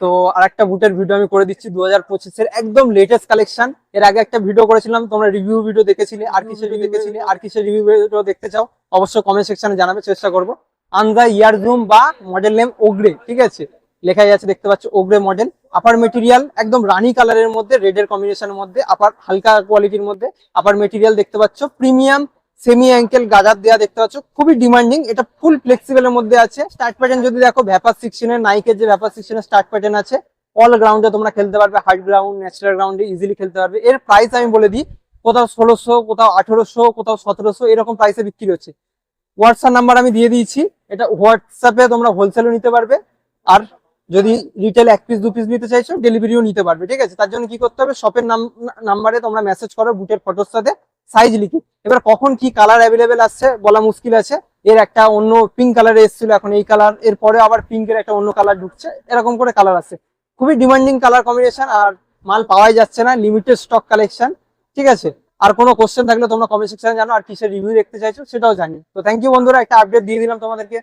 তো আর একটা বুটের ভিডিও আমি করে দিচ্ছি দু হাজার পঁচিশের একদম লেটেস্ট কালেকশন এর আগে একটা ভিডিও করেছিলাম, তোমরা রিভিউ ভিডিও দেখেছিলে, আর কিসের রিভিউ দেখেছিলে, আর কিসের রিভিউ ভিডিও দেখতে চাও, অবশ্যই কমেন্ট সেকশনে জানাবে, চেষ্টা করব। আনদা ইয়ার জুম বা মডেল নেম ওগ্রে ঠিক আছে? লেখাই আছে, দেখতে পাচ্ছ ওগ্রে মডেল আপার মেটেরিয়াল একদম রানি কালারের মধ্যে রেডের কম্বিনেশনের মধ্যে আপার হালকা কোয়ালিটির মধ্যে আপার মেটেরিয়াল দেখতে পাচ্ছ প্রিমিয়াম সেমি অ্যাঙ্কেল গাজার দেওয়া দেখতে পাচ্ছ, খুবই ডিমান্ডিং এটা ফুল ফ্লেক্সিবল এর মধ্যে আছে। স্টার্ট প্যাটার্ন যদি দেখো ভ্যাপার সিক্সটিনের নাইকের যে ভ্যাপার সিক্সটিনের স্টার্ট প্যাটার্ন আছে অল গ্রাউন্ডে তোমরা খেলতে পারবে হার্ড গ্রাউন্ড ন্যাচারাল গ্রাউন্ডে ইজিলি খেলতে পারবে। এর প্রাইস আমি বলে দিই, কোথাও ষোলোশো, কোথাও আঠেরোশো, কোথাও সতেরোশো, এরকম প্রাইসে বিক্রি হচ্ছে। হোয়াটসঅ্যাপ নাম্বার আমি দিয়ে দিয়েছি, এটা হোয়াটসঅ্যাপে তোমরা হোলসেলও নিতে পারবে, আর যদি রিটেল এক পিস দু পিস নিতে চাইছো ডেলিভারিও নিতে পারবে, ঠিক আছে? তার জন্য কি করতে হবে শপের নাম নাম্বারে তোমরা মেসেজ করো বুটের ফটোর সাথে সাইজ লিখে। এবার কখন কি কালার অ্যাভেলেবেল আসছে বলা মুশকিল আছে। এর একটা অন্য পিঙ্ক কালারে এসেছিল, এখন এই কালারের পরে আবার পিঙ্কের একটা অন্য কালার ঢুকছে। এরকম করে কালার আছে। খুবই ডিমান্ডিং কালার কম্বিনেশন আর মাল পাওয়াই যাচ্ছে না লিমিটেড স্টক কালেকশন ঠিক আছে? আর কোনো কোশ্চেন থাকলে তোমরা কমেন্ট সেকশনে জানো, আর কিসের রিভিউ দেখতে চাইছো সেটাও জানি তো থ্যাংক ইউ বন্ধুরা, একটা আপডেট দিয়ে দিলাম তোমাদেরকে।